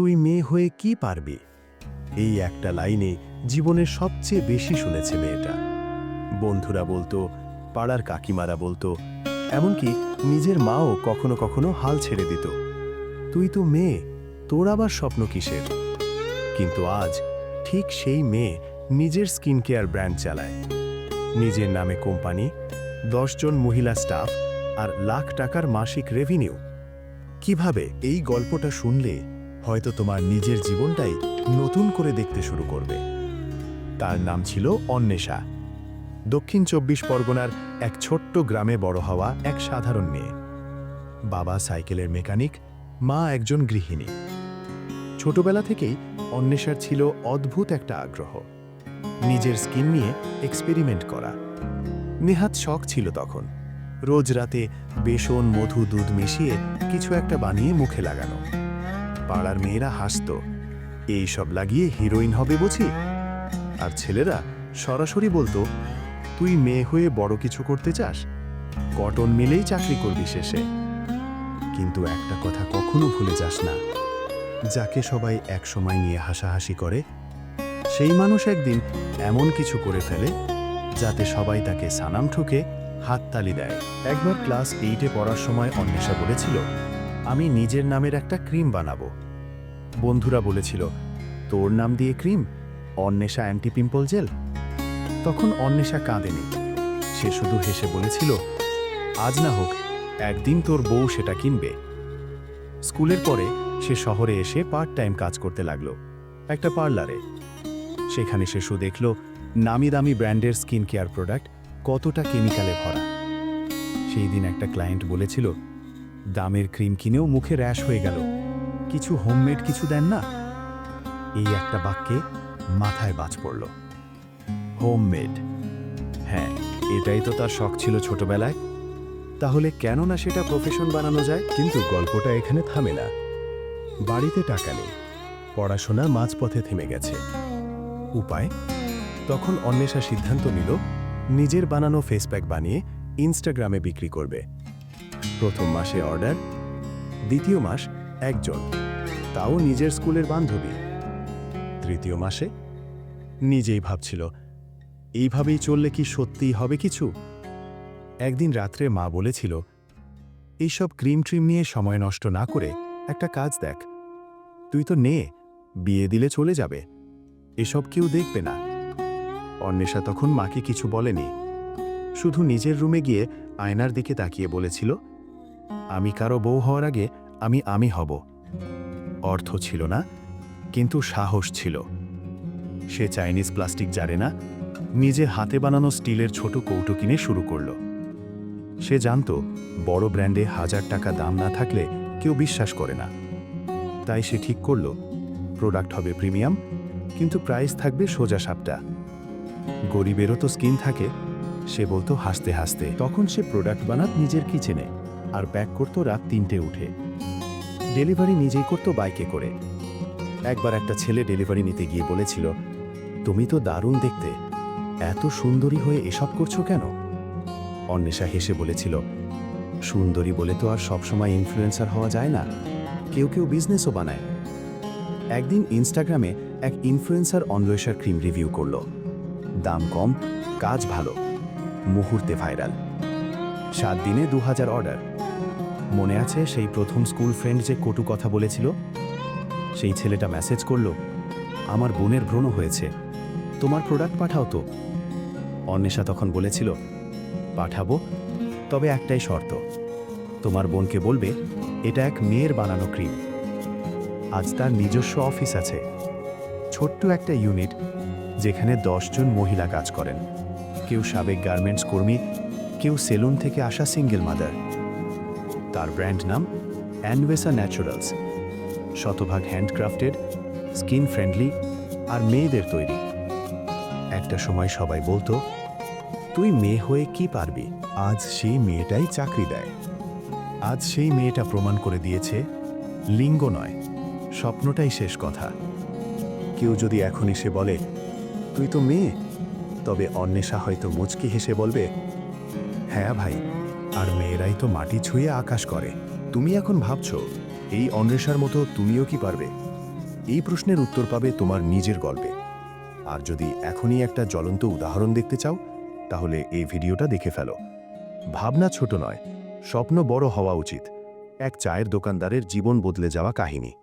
তুই মেয়ে হয়ে কি পারবি? এই একটা লাইনে জীবনের সবচেয়ে বেশি শুনেছে মেয়েটা। বন্ধুরা বলতো, পাড়ার কাকিমারা বলতো, এমনকি নিজের মাও কখনো কখনো হাল ছেড়ে দিত। তুই তো মেয়ে, তোর আবার স্বপ্ন কিসের? কিন্তু আজ ঠিক সেই মেয়ে নিজের স্কিন কেয়ার ব্র্যান্ড চালায়। নিজের নামে কোম্পানি দশজন মহিলা স্টাফ আর লাখ টাকার মাসিক রেভিনিউ। কীভাবে এই গল্পটা শুনলে হয়তো তোমার নিজের জীবনটাই নতুন করে দেখতে শুরু করবে। তার নাম ছিল অন্বেষা। দক্ষিণ চব্বিশ পরগনার এক ছোট্ট গ্রামে বড় হওয়া এক সাধারণ মেয়ে। বাবা সাইকেলের মেকানিক, মা একজন গৃহিণী। ছোটবেলা থেকেই অন্বেষার ছিল অদ্ভুত একটা আগ্রহ। নিজের স্কিন নিয়ে এক্সপেরিমেন্ট করা। নেহাত শখ ছিল তখন। রোজ রাতে বেসন, মধু, দুধ মিশিয়ে কিছু একটা বানিয়ে মুখে লাগানো। পাড়ার মেয়েরা হাসত। এই সব লাগিয়ে হিরোইন হবে বুঝি? আর ছেলেরা সরাসরি বলতো, তুই মেয়ে হয়ে বড় কিছু করতে চাস? কটন মিলেই চাকরি করবি শেষে। কিন্তু একটা কথা কখনো ভুলে যাস না। যাকে সবাই এক সময় নিয়ে হাসাহাসি করে, সেই মানুষ একদিন এমন কিছু করে ফেলে, যাতে সবাই তাকে সানাম ঠুকে হাততালি দেয়। একবার ক্লাস এইটে পড়ার সময় অন্বেষা বলেছিল আমি নিজের নামের একটা ক্রিম বানাবো। বন্ধুরা বলেছিল, তোর নাম দিয়ে cream? Anwesha anti pimple gel? তখন অন্বেষা কাঁদেনি। সে শুধু হেসে বলেছিল, আজ না হোক, একদিন তোর বউ সেটা কিনবে। স্কুলের পরে সে শহরে এসে পার্ট টাইম কাজ করতে লাগল, একটা পার্লারে। সেখানে সে শু দেখল, নামি দামি ব্র্যান্ডের স্কিন কেয়ার প্রোডাক্ট কতটা কেমিক্যালে ভরা। সেই দিন একটা ক্লায়েন্ট বলেছিল দামের ক্রিম কিনেও মুখে র্যাশ হয়ে গেল। কিছু হোমমেড কিছু দেন না। এই একটা বাক্যে মাথায় বাজ পড়ল। হোমমেড। হ্যাঁ এটাই তো তার শখ ছিল ছোটবেলায়। তাহলে কেন না সেটা প্রফেশন বানানো যায়? কিন্তু গল্পটা এখানে থামে না। বাড়িতে টাকা নেই। পড়াশোনা মাঝপথে থেমে গেছে। উপায়? তখন অন্বেষা সিদ্ধান্ত নিল, নিজের বানানো ফেসপ্যাক বানিয়ে ইনস্টাগ্রামে বিক্রি করবে। প্রথম মাসে অর্ডার, দ্বিতীয় মাস একজন, তাও নিজের স্কুলের বান্ধবী। তৃতীয় মাসে নিজেই ভাবছিল, এইভাবেই চললে কি সত্যিই হবে কিছু? একদিন রাত্রে মা বলেছিল, এইসব ক্রিম ট্রিম নিয়ে সময় নষ্ট না করে একটা কাজ দেখ। তুই তো নে, বিয়ে দিলে চলে যাবে। এসব কেউ দেখবে না। অন্বেষা তখন মাকে কিছু বলেনি। শুধু নিজের রুমে গিয়ে আয়নার দিকে তাকিয়ে বলেছিল, আমি কারও বউ হওয়ার আগে আমি আমি হব। অর্থ ছিল না, কিন্তু সাহস ছিল। সে চাইনিজ প্লাস্টিক জারে না, নিজে হাতে বানানো স্টিলের ছোট কৌটো কিনে শুরু করল। সে জানত, বড় ব্র্যান্ডে হাজার টাকা দাম না থাকলে কেউ বিশ্বাস করে না। তাই সে ঠিক করল, প্রোডাক্ট হবে প্রিমিয়াম, কিন্তু প্রাইস থাকবে সোজা সাপটা। গরিবেরও তো স্কিন থাকে সে বলতো হাসতে হাসতে। তখন সে প্রোডাক্ট বানাত নিজের কিচেনে আর প্যাক করত রাত তিনটে উঠে। ডেলিভারি নিজেই করত বাইকে করে। একবার একটা ছেলে ডেলিভারি নিতে গিয়ে বলেছিল, তুমি তো দারুণ দেখতে। এত সুন্দরী হয়ে এসব করছ কেন? অন্বেষা হেসে বলেছিল, সুন্দরী বলে তো আর সবসময় ইনফ্লুয়েন্সার হওয়া যায় না। কেউ কেউ বিজনেসও বানায়। একদিন ইনস্টাগ্রামে এক ইনফ্লুয়েন্সার অন্বেষার ক্রিম রিভিউ করল। দাম কম, কাজ ভালো। মুহূর্তে ভাইরাল। সাত দিনে দু হাজার অর্ডার। মনে আছে সেই প্রথম স্কুল ফ্রেন্ড যে কটু কথা বলেছিল? সেই ছেলেটা মেসেজ করল, আমার বোনের ভ্রণ হয়েছে। তোমার প্রোডাক্ট পাঠাও তো। অন্বেষা তখন বলেছিল, পাঠাবো, তবে একটাই শর্ত। তোমার বোনকে বলবে, এটা এক মেয়ের বানানো ক্রিম আজ তার নিজস্ব অফিস আছে। ছোট্ট একটা ইউনিট যেখানে দশজন মহিলা কাজ করেন। কেউ সাবেক গার্মেন্টস কর্মী, কেউ সেলুন থেকে আসা সিঙ্গেল মাদার তার ব্র্যান্ড নাম অ্যানভেসা ন্যাচুরালস শতভাগ হ্যান্ডক্রাফটেড স্কিন ফ্রেন্ডলি আর মেয়েদের তৈরি। একটা সময় সবাই বলতো, তুই মেয়ে হয়ে কি পারবি? আজ সেই মেয়েটাই চাকরি দেয়। আজ সেই মেয়েটা প্রমাণ করে দিয়েছে, লিঙ্গ নয়, স্বপ্নটাই শেষ কথা। কেউ যদি এখন এসে বলে, তুই তো মেয়ে তবে অন্বেষা হয়তো মুচকি হেসে বলবে হ্যাঁ ভাই, আর মেয়েরাই তো মাটি ছুঁয়ে আকাশ করে। তুমি এখন ভাবছ, এই অন্বেষার মতো তুমিও কি পারবে? এই প্রশ্নের উত্তর পাবে তোমার নিজের গল্পে। আর যদি এখনই একটা জ্বলন্ত উদাহরণ দেখতে চাও, তাহলে এই ভিডিওটা দেখে ফেলো। ভাবনা ছোট নয়, স্বপ্ন বড় হওয়া উচিত। এক চায়ের দোকানদারের জীবন বদলে যাওয়া কাহিনী।